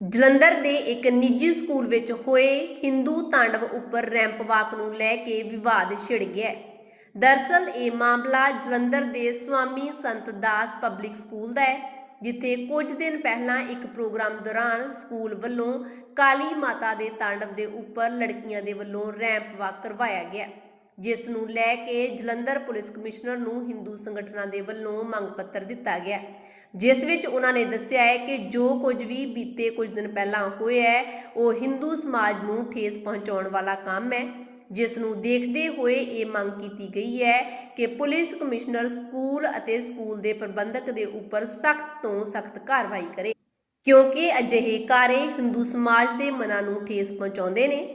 ਜਲੰਧਰ ਦੇ ਇੱਕ ਨਿੱਜੀ ਸਕੂਲ ਵਿੱਚ ਹੋਏ ਹਿੰਦੂ ਤਾਂਡਵ ਉੱਪਰ ਰੈਂਪ ਵਾਕ ਨੂੰ ਲੈ ਕੇ ਵਿਵਾਦ ਛਿੜ ਗਿਆ ਹੈ। ਦਰਅਸਲ ਇਹ ਮਾਮਲਾ ਜਲੰਧਰ ਦੇ ਸਵਾਮੀ ਸੰਤ ਦਾਸ ਪਬਲਿਕ ਸਕੂਲ ਦਾ ਹੈ, ਜਿੱਥੇ ਕੁਝ ਦਿਨ ਪਹਿਲਾਂ ਇੱਕ ਪ੍ਰੋਗਰਾਮ ਦੌਰਾਨ ਸਕੂਲ ਵੱਲੋਂ ਕਾਲੀ ਮਾਤਾ ਦੇ ਤਾਂਡਵ ਦੇ ਉੱਪਰ ਲੜਕੀਆਂ ਦੇ ਵੱਲੋਂ ਰੈਂਪ ਵਾਕ ਕਰਵਾਇਆ ਗਿਆ, ਜਿਸ ਨੂੰ ਲੈ ਕੇ ਜਲੰਧਰ ਪੁਲਿਸ ਕਮਿਸ਼ਨਰ ਨੂੰ ਹਿੰਦੂ ਸੰਗਠਨਾਂ ਦੇ ਵੱਲੋਂ ਮੰਗ ਪੱਤਰ ਦਿੱਤਾ ਗਿਆ ਜਿਸ ਵਿੱਚ ਉਹਨਾਂ ਨੇ ਦੱਸਿਆ ਹੈ ਕਿ ਜੋ ਕੁਝ ਵੀ ਬੀਤੇ ਕੁਝ ਦਿਨ ਪਹਿਲਾਂ ਹੋਇਆ ਹੈ, ਉਹ ਹਿੰਦੂ ਸਮਾਜ ਨੂੰ ਠੇਸ ਪਹੁੰਚਾਉਣ ਵਾਲਾ ਕੰਮ ਹੈ। ਜਿਸ ਨੂੰ ਦੇਖਦੇ ਹੋਏ ਇਹ ਮੰਗ ਕੀਤੀ ਗਈ ਹੈ ਕਿ ਪੁਲਿਸ ਕਮਿਸ਼ਨਰ ਸਕੂਲ ਅਤੇ ਸਕੂਲ ਦੇ ਪ੍ਰਬੰਧਕ ਦੇ ਉੱਪਰ ਸਖਤ ਤੋਂ ਸਖਤ ਕਾਰਵਾਈ ਕਰੇ, ਕਿਉਂਕਿ ਅਜਿਹੇ ਕਾਰੇ ਹਿੰਦੂ ਸਮਾਜ ਦੇ ਮਨਾਂ ਨੂੰ ਠੇਸ ਪਹੁੰਚਾਉਂਦੇ ਨੇ।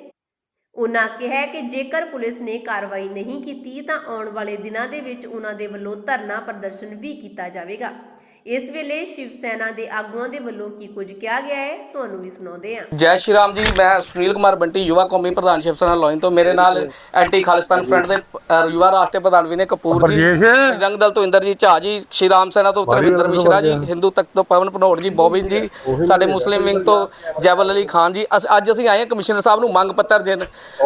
ਉਹਨਾਂ ਕਿਹਾ ਕਿ ਜੇਕਰ ਪੁਲਿਸ ਨੇ ਕਾਰਵਾਈ ਨਹੀਂ ਕੀਤੀ, ਤਾਂ ਆਉਣ ਵਾਲੇ ਦਿਨਾਂ ਦੇ ਵਿੱਚ ਉਹਨਾਂ ਦੇ ਵੱਲੋਂ ਧਰਨਾ ਪ੍ਰਦਰਸ਼ਨ ਵੀ ਕੀਤਾ ਜਾਵੇਗਾ। ਇਸ ਵੇਲੇ ਸ਼ਿਵ ਸੈਨਾ ਦੇ ਆਗੂਆਂ ਦੇ ਵੱਲੋਂ ਕੀ ਕੁਝ ਕਿਹਾ ਗਿਆ ਹੈ ਤੁਹਾਨੂੰ ਵੀ ਸੁਣਾਉਂਦੇ ਹਾਂ। ਜੈ ਸ਼੍ਰੀ ਰਾਮ ਜੀ ਮੈਂ ਸੁਨੀਲ ਕੁਮਾਰ ਬੰਟੀ ਯੁਵਾ ਕੌਮੀ ਪ੍ਰਧਾਨ ਸ਼ਿਵ ਸੈਨਾ ਲੋਇਨ ਤੋਂ। ਮੇਰੇ ਨਾਲ ਐਂਟੀ ਖਾਲਿਸਤਾਨ ਫਰੰਟ ਦੇ ਅ, ਯੁਵਾ ਰਾਸ਼ਟਰੀ ਪ੍ਰਧਾਨ ਵਿਨੇ ਕਪੂਰ ਜੀ ਬਰਜੇਸ਼। ਜੰਗ ਦਲ ਤੋਂ ਇੰਦਰਜੀਤ ਝਾ ਜੀ ਸ਼੍ਰੀ ਰਾਮ ਸੈਨਾ ਤੋਂ ਤਰਵਿੰਦਰ ਮਿਸ਼ਰਾ ਜੀ ਹਿੰਦੂ ਤਖਤ ਤੋਂ ਪਵਨ ਭਨੋੜ ਜੀ ਬੋਬਿਨ ਜੀ ਸਾਡੇ ਮੁਸਲਿਮ ਵਿੰਗ ਤੋਂ ਜੈਬਲ ਅਲੀ ਖਾਨ ਜੀ। ਅਸ- ਅੱਜ ਅਸੀਂ ਆਏ ਹਾਂ ਕਮਿਸ਼ਨਰ ਸਾਹਿਬ ਨੂੰ ਮੰਗ ਪੱਤਰ ਦੇਣ।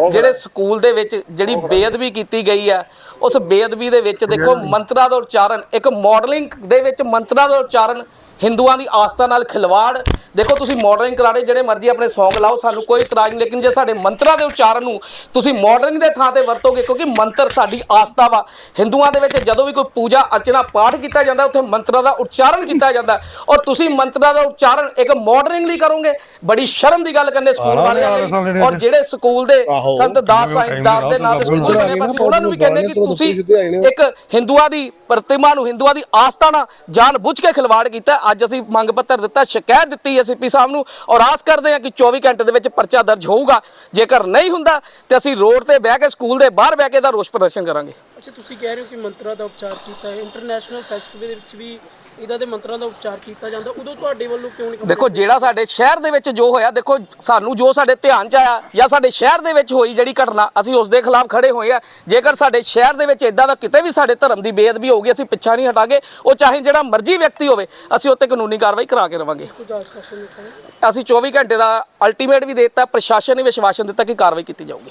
ਜਿਹੜੇ ਸਕੂਲ ਦੇ ਵਿੱਚ ਜਿਹੜੀ ਬੇਅਦਬੀ ਕੀਤੀ ਗਈ ਹੈ ਉਸ ਬੇਅਦਬੀ ਦੇ ਵਿੱਚ ਦੇਖੋ ਮੰਤਰਾਂ ਦਾ ਉਚਾਰਨ ਇੱਕ ਮਾਡਲਿੰਗ ਦੇ ਵਿੱਚ ਮੰਤਰਾਂ ਦਾ ਉਚਾਰਨ ਹਿੰਦੂਆਂ ਦੀ ਆਸਥਾ ਨਾਲ ਖਿਲਵਾੜ। ਦੇਖੋ ਤੁਸੀਂ ਮਾਡਲਿੰਗ ਕਰਾ ਰਹੇ ਜਿਹੜੇ ਮਰਜ਼ੀ ਆਪਣੇ Song ਲਾਓ ਸਾਨੂੰ ਕੋਈ ਇਤਰਾਜ਼ ਨਹੀਂ। ਲੇਕਿਨ ਜੇ ਸਾਡੇ ਮੰਤਰਾਂ ਦੇ ਉਚਾਰਨ ਨੂੰ ਤੁਸੀਂ ਮਾਡਲਿੰਗ ਦੇ ਥਾਂ ਤੇ ਵਰਤੋਗੇ ਕਿਉਂਕਿ ਮੰਤਰ ਸਾਡੀ ਆਸਥਾ ਵਾ। ਹਿੰਦੂਆਂ ਦੇ ਵਿੱਚ ਜਦੋਂ ਵੀ ਕੋਈ ਪੂਜਾ ਅਰਚਨਾ ਪਾਠ ਕੀਤਾ ਜਾਂਦਾ ਉੱਥੇ ਮੰਤਰਾਂ ਦਾ ਉਚਾਰਨ ਕੀਤਾ ਜਾਂਦਾ। ਔਰ ਤੁਸੀਂ ਮੰਤਰਾਂ ਦਾ ਉਚਾਰਨ ਇੱਕ ਮਾਡਲਿੰਗ ਲਈ ਕਰੋਗੇ ਬੜੀ ਸ਼ਰਮ ਦੀ ਗੱਲ ਕਰਨੇ ਸਕੂਲ ਵਾਲਿਆਂ ਲਈ ਔਰ ਜਿਹੜੇ ਸਕੂਲ ਦੇ ਸੰਤ ਦਾਸ ਸਾਹਿਬ ਦਾਸ ਦੇ ਨਾਂ ਤੇ ਸਕੂਲ ਬਣੇ ਬਸ ਉਹਨਾਂ ਨੂੰ ਵੀ ਕਹਿੰਦੇ ਕਿ ਤੁਸੀਂ ਇੱਕ ਹਿੰਦੂਆਂ ਦੀ ਪ੍ਰਤਿਮਾ ਨੂੰ ਹਿੰਦੂਆਂ ਦੀ ਆਸਥਾ ਨਾਲ ਜਾਣ ਬੁੱਝ ਕੇ ਖਿਲਵਾੜ ਕੀਤਾ। ਅੱਜ ਅਸੀਂ ਮੰਗ ਪੱਤਰ ਦਿੱਤਾ, ਸ਼ਿਕਾਇਤ ਦਿੱਤੀ ਐਸਪੀ ਸਾਹਿਬ ਨੂੰ ਔਰ ਆਸ ਕਰਦੇ ਹਾਂ ਕਿ 24 ਘੰਟੇ ਦੇ ਵਿੱਚ ਪਰਚਾ ਦਰਜ ਹੋਊਗਾ। ਜੇਕਰ ਨਹੀਂ ਹੁੰਦਾ, ਤੇ ਅਸੀਂ ਰੋਡ ਤੇ ਬਹਿ ਕੇ, ਸਕੂਲ ਦੇ ਬਾਹਰ ਬਹਿ ਕੇ ਦਾ ਰੋਸ ਪ੍ਰਦਰਸ਼ਨ ਕਰਾਂਗੇ। ਅੱਛਾ ਤੁਸੀਂ ਕਹਿ ਰਹੇ ਹੋ ਕਿ ਮੰਤਰਾਂ ਦਾ ਉਪਚਾਰ ਕੀਤਾ ਹੈ। ਇੰਟਰਨੈਸ਼ਨਲ ਫੈਸਟੀਵਲ ਵਿੱਚ ਵੀ ਇਹਦਾ ਦੇ ਮੰਤਰਾਂ ਦਾ ਉਪਚਾਰ ਕੀਤਾ ਜਾਂਦਾ। ਉਦੋਂ ਤੁਹਾਡੇ ਵੱਲੋਂ ਕਿਉਂ ਨਹੀਂ ਦੇਖੋ ਜਿਹੜਾ ਸਾਡੇ ਸ਼ਹਿਰ ਦੇ ਵਿੱਚ ਜੋ ਹੋਇਆ ਦੇਖੋ ਸਾਨੂੰ ਜੋ ਸਾਡੇ ਧਿਆਨ ਚ ਆਇਆ ਜਾਂ ਸਾਡੇ ਸ਼ਹਿਰ ਦੇ ਵਿੱਚ ਹੋਈ ਜਿਹੜੀ ਘਟਨਾ ਅਸੀਂ ਉਸ ਦੇ ਖਿਲਾਫ ਖੜੇ ਹੋਏ ਆ। ਜੇਕਰ ਸਾਡੇ ਸ਼ਹਿਰ ਦੇ ਵਿੱਚ ਇਦਾਂ ਦਾ ਕਿਤੇ ਵੀ ਸਾਡੇ ਧਰਮ ਦੀ ਬੇਅਦਬੀ ਹੋਊਗੀ ਅਸੀਂ ਪਿੱਛਾ ਨਹੀਂ ਹਟਾਂਗੇ। ਉਹ ਚਾਹੇ ਜਿਹੜਾ ਮਰਜ਼ੀ ਵਿਅਕਤੀ ਹੋਵੇ ਅਸੀਂ ਉੱਤੇ ਕਾਨੂੰਨੀ ਕਾਰਵਾਈ ਕਰਾ ਕੇ ਰਵਾਂਗੇ। ਅਸੀਂ 24 ਘੰਟੇ ਦਾ ਅਲਟੀਮੇਟ ਵੀ ਦੇ ਦਿੱਤਾ ਪ੍ਰਸ਼ਾਸਨ ਨੇ ਵਿਸ਼ਵਾਸਨ ਦਿੱਤਾ ਕਿ ਕਾਰਵਾਈ ਕੀਤੀ ਜਾਊਗੀ।